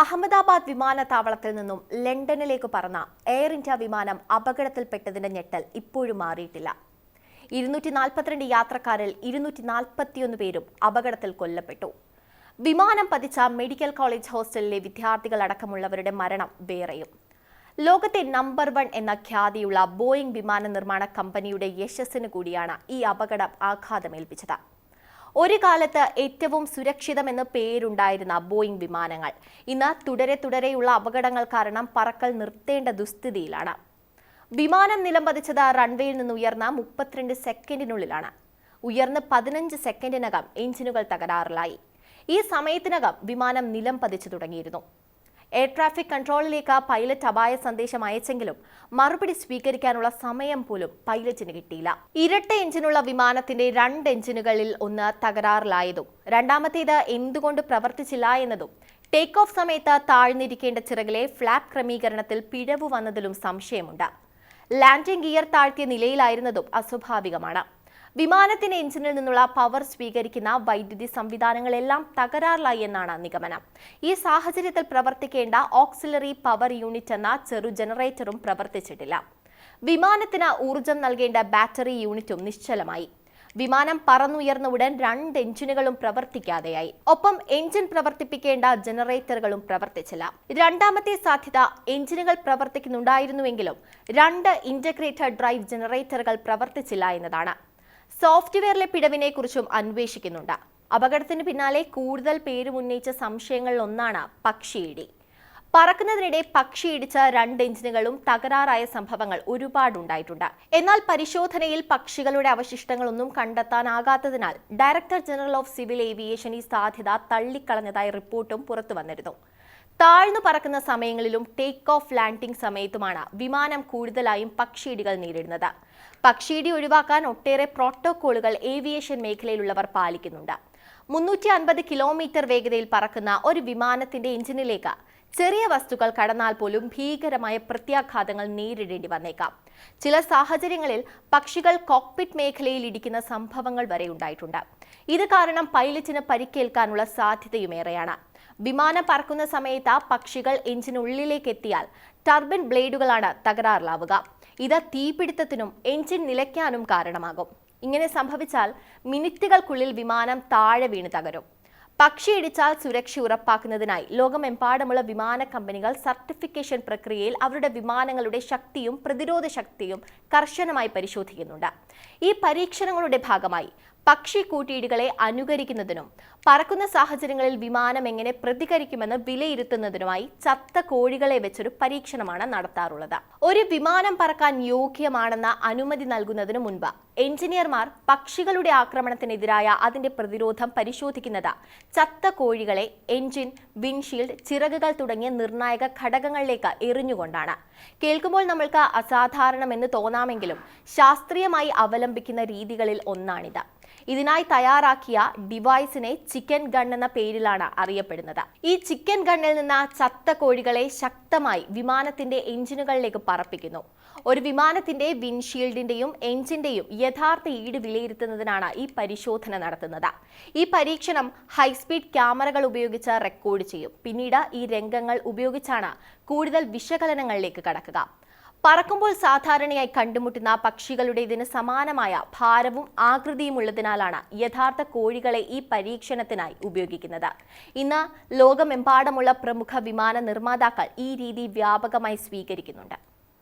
അഹമ്മദാബാദ് വിമാനത്താവളത്തിൽ നിന്നും ലണ്ടനിലേക്ക് പറന്ന എയർ ഇന്ത്യ വിമാനം അപകടത്തിൽപ്പെട്ടതിന്റെ ഞെട്ടൽ ഇപ്പോഴും മാറിയിട്ടില്ല. ഇരുന്നൂറ്റി നാൽപ്പത്തിരണ്ട് യാത്രക്കാരിൽ ഇരുന്നൂറ്റി നാൽപ്പത്തിയൊന്ന് പേരും അപകടത്തിൽ കൊല്ലപ്പെട്ടു. വിമാനം പതിച്ച മെഡിക്കൽ കോളേജ് ഹോസ്റ്റലിലെ വിദ്യാർത്ഥികൾ അടക്കമുള്ളവരുടെ മരണം വേറെയും. ലോകത്തെ നമ്പർ വൺ എന്ന ഖ്യാതിയുള്ള ബോയിംഗ് വിമാന നിർമ്മാണ കമ്പനിയുടെ യശസ്സിന് കൂടിയാണ് ഈ അപകടം ആഘാതമേൽപ്പിച്ചത്. ഒരു കാലത്ത് ഏറ്റവും സുരക്ഷിതമെന്ന് പേരുണ്ടായിരുന്ന ബോയിങ് വിമാനങ്ങൾ. ഇന്ന് തുടരെ തുടരെയുള്ള അപകടങ്ങൾ കാരണം പറക്കൽ നിർത്തേണ്ട ദുസ്ഥിതിയിലാണ്. വിമാനം നിലംപതിച്ചത് റൺവേയിൽ നിന്ന് ഉയർന്ന മുപ്പത്തിരണ്ട് സെക്കൻഡിനുള്ളിലാണ്. ഉയർന്ന് പതിനഞ്ച് സെക്കൻഡിനകം എഞ്ചിനുകൾ തകരാറിലായി. ഈ സമയത്തിനകം വിമാനം നിലം പതിച്ചു തുടങ്ങിയിരുന്നു. എയർ ട്രാഫിക് കൺട്രോളിലേക്ക് പൈലറ്റ് അപായ സന്ദേശം അയച്ചെങ്കിലും മറുപടി സ്വീകരിക്കാനുള്ള സമയം പോലും പൈലറ്റിന് കിട്ടിയില്ല. ഇരട്ട എഞ്ചിനുള്ള വിമാനത്തിന്റെ രണ്ട് എഞ്ചിനുകളിൽ ഒന്ന് തകരാറിലായതും രണ്ടാമത്തേത് എന്തുകൊണ്ട് പ്രവർത്തിച്ചില്ല എന്നതും ടേക്ക് ഓഫ് സമയത്ത് താഴ്ന്നിരിക്കേണ്ട ചിറകിലെ ഫ്ലാപ്പ് ക്രമീകരണത്തിൽ പിഴവ് വന്നതിലും സംശയമുണ്ട്. ലാൻഡിംഗ് ഗിയർ താഴ്ത്തിയ നിലയിലായിരുന്നതും അസ്വാഭാവികമാണ്. വിമാനത്തിന്റെ എഞ്ചിനിൽ നിന്നുള്ള പവർ സ്വീകരിക്കുന്ന വൈദ്യുതി സംവിധാനങ്ങളെല്ലാം തകരാറിലായി എന്നാണ് നിഗമനം. ഈ സാഹചര്യത്തിൽ പ്രവർത്തിക്കേണ്ട ഓക്സിലറി പവർ യൂണിറ്റ് എന്ന ചെറു ജനറേറ്ററും പ്രവർത്തിച്ചിട്ടില്ല. വിമാനത്തിന് ഊർജം നൽകേണ്ട ബാറ്ററി യൂണിറ്റും നിശ്ചലമായി. വിമാനം പറന്നുയർന്ന ഉടൻ രണ്ട് എഞ്ചിനുകളും പ്രവർത്തിക്കാതെയായി. ഒപ്പം എഞ്ചിൻ പ്രവർത്തിപ്പിക്കേണ്ട ജനറേറ്ററുകളും പ്രവർത്തിച്ചില്ല. രണ്ടാമത്തെ സാധ്യത എഞ്ചിനുകൾ പ്രവർത്തിക്കുന്നുണ്ടായിരുന്നുവെങ്കിലും രണ്ട് ഇന്റഗ്രേറ്റഡ് ഡ്രൈവ് ജനറേറ്ററുകൾ പ്രവർത്തിച്ചില്ല എന്നതാണ്. സോഫ്റ്റ്വെയറിലെ പിഴവിനെക്കുറിച്ചും അന്വേഷിക്കുന്നുണ്ട്. അപകടത്തിന് പിന്നാലെ കൂടുതൽ പേരും ഉന്നയിച്ച സംശയങ്ങളിൽ ഒന്നാണ് പക്ഷിയിടി. പറക്കുന്നതിനിടെ പക്ഷി ഇടിച്ച രണ്ട് എഞ്ചിനുകളും തകരാറായ സംഭവങ്ങൾ ഒരുപാടുണ്ടായിട്ടുണ്ട്. എന്നാൽ പരിശോധനയിൽ പക്ഷികളുടെ അവശിഷ്ടങ്ങളൊന്നും കണ്ടെത്താനാകാത്തതിനാൽ director general of civil aviation ഈ സാധ്യത തള്ളിക്കളഞ്ഞതായി റിപ്പോർട്ടും പുറത്തു വന്നിരുന്നു താഴ്ന്നു പറക്കുന്ന സമയങ്ങളിലും ടേക്ക് ഓഫ് ലാൻഡിംഗ് സമയത്തുമാണ് വിമാനം കൂടുതലായും പക്ഷിയിടികൾ നേരിടുന്നത്. പക്ഷിയിടി ഒഴിവാക്കാൻ ഒട്ടേറെ പ്രോട്ടോക്കോളുകൾ ഏവിയേഷൻ മേഖലയിലുള്ളവർ പാലിക്കുന്നുണ്ട്. മുന്നൂറ്റി അൻപത് കിലോമീറ്റർ വേഗതയിൽ പറക്കുന്ന ഒരു വിമാനത്തിന്റെ എഞ്ചിനിലേക്ക് ചെറിയ വസ്തുക്കൾ കടന്നാൽ പോലും ഭീകരമായ പ്രത്യാഘാതങ്ങൾ നേരിടേണ്ടി വന്നേക്കാം. ചില സാഹചര്യങ്ങളിൽ പക്ഷികൾ കോക്പിറ്റ് മേഖലയിൽ ഇടിക്കുന്ന സംഭവങ്ങൾ വരെ ഉണ്ടായിട്ടുണ്ട്. ഇത് കാരണം പൈലറ്റിന് പരിക്കേൽക്കാനുള്ള സാധ്യതയുമേറെയാണ്. വിമാനം പറക്കുന്ന സമയത്ത് പക്ഷികൾ എഞ്ചിനുള്ളിലേക്ക് എത്തിയാൽ ടർബിൻ ബ്ലേഡുകളാണ് തകരാറിലാവുക. ഇത് തീപിടുത്തത്തിനും എഞ്ചിൻ നിലയ്ക്കാനും കാരണമാകും. ഇങ്ങനെ സംഭവിച്ചാൽ മിനിറ്റുകൾക്കുള്ളിൽ വിമാനം താഴെ വീണ് തകരും. പക്ഷി ഇടിച്ചാൽ സുരക്ഷ ഉറപ്പാക്കുന്നതിനായി ലോകമെമ്പാടുമുള്ള വിമാന കമ്പനികൾ സർട്ടിഫിക്കേഷൻ പ്രക്രിയയിൽ അവരുടെ വിമാനങ്ങളുടെ ശക്തിയും പ്രതിരോധ ശക്തിയും കർശനമായി പരിശോധിക്കുന്നുണ്ട്. ഈ പരീക്ഷണങ്ങളുടെ ഭാഗമായി പക്ഷി കൂട്ടിയിടികളെ അനുകരിക്കുന്നതിനും പറക്കുന്ന സാഹചര്യങ്ങളിൽ വിമാനം എങ്ങനെ പ്രതികരിക്കുമെന്ന് വിലയിരുത്തുന്നതിനുമായി ചത്ത കോഴികളെ വെച്ചൊരു പരീക്ഷണമാണ് നടത്താറുള്ളത്. ഒരു വിമാനം പറക്കാൻ യോഗ്യമാണെന്ന അനുമതി നൽകുന്നതിന് മുൻപ് എഞ്ചിനീയർമാർ പക്ഷികളുടെ ആക്രമണത്തിനെതിരായ അതിന്റെ പ്രതിരോധം പരിശോധിക്കുന്നത് ചത്ത കോഴികളെ എഞ്ചിൻ വിൻഷീൽഡ് ചിറകുകൾ തുടങ്ങിയ നിർണായക ഘടകങ്ങളിലേക്ക് എറിഞ്ഞുകൊണ്ടാണ്. കേൾക്കുമ്പോൾ നമ്മൾക്ക് അസാധാരണമെന്ന് തോന്നാമെങ്കിലും ശാസ്ത്രീയമായി അവലംബിക്കുന്ന രീതികളിൽ ഒന്നാണിത്. ഇതിനായി തയ്യാറാക്കിയ ഡിവൈസിനെ ചിക്കൻ ഗൺ എന്ന പേരിലാണ് അറിയപ്പെടുന്നത്. ഈ ചിക്കൻ ഗണ്ണിൽ നിന്ന് ചത്ത കോഴികളെ ശക്തമായി വിമാനത്തിന്റെ എഞ്ചിനുകളിലേക്ക് പറപ്പിക്കുന്നു. ഒരു വിമാനത്തിന്റെ വിൻഷീൽഡിന്റെയും എഞ്ചിന്റെയും യഥാർത്ഥ ഈട് വിലയിരുത്തുന്നതിനാണ് ഈ പരിശോധന നടത്തുന്നത്. ഈ പരീക്ഷണം ഹൈസ്പീഡ് ക്യാമറകൾ ഉപയോഗിച്ച് റെക്കോർഡ് ചെയ്യും. പിന്നീട് ഈ രംഗങ്ങൾ ഉപയോഗിച്ചാണ് കൂടുതൽ വിശകലനങ്ങളിലേക്ക് കടക്കുക. പറക്കുമ്പോൾ സാധാരണയായി കണ്ടുമുട്ടുന്ന പക്ഷികളുടെ ഇതിന് സമാനമായ ഭാരവും ആകൃതിയും ഉള്ളതിനാലാണ് യഥാർത്ഥ കോഴികളെ ഈ പരീക്ഷണത്തിനായി ഉപയോഗിക്കുന്നത്. ഇന്ന് ലോകമെമ്പാടുമുള്ള പ്രമുഖ വിമാന നിർമ്മാതാക്കൾ ഈ രീതി വ്യാപകമായി സ്വീകരിക്കുന്നുണ്ട്.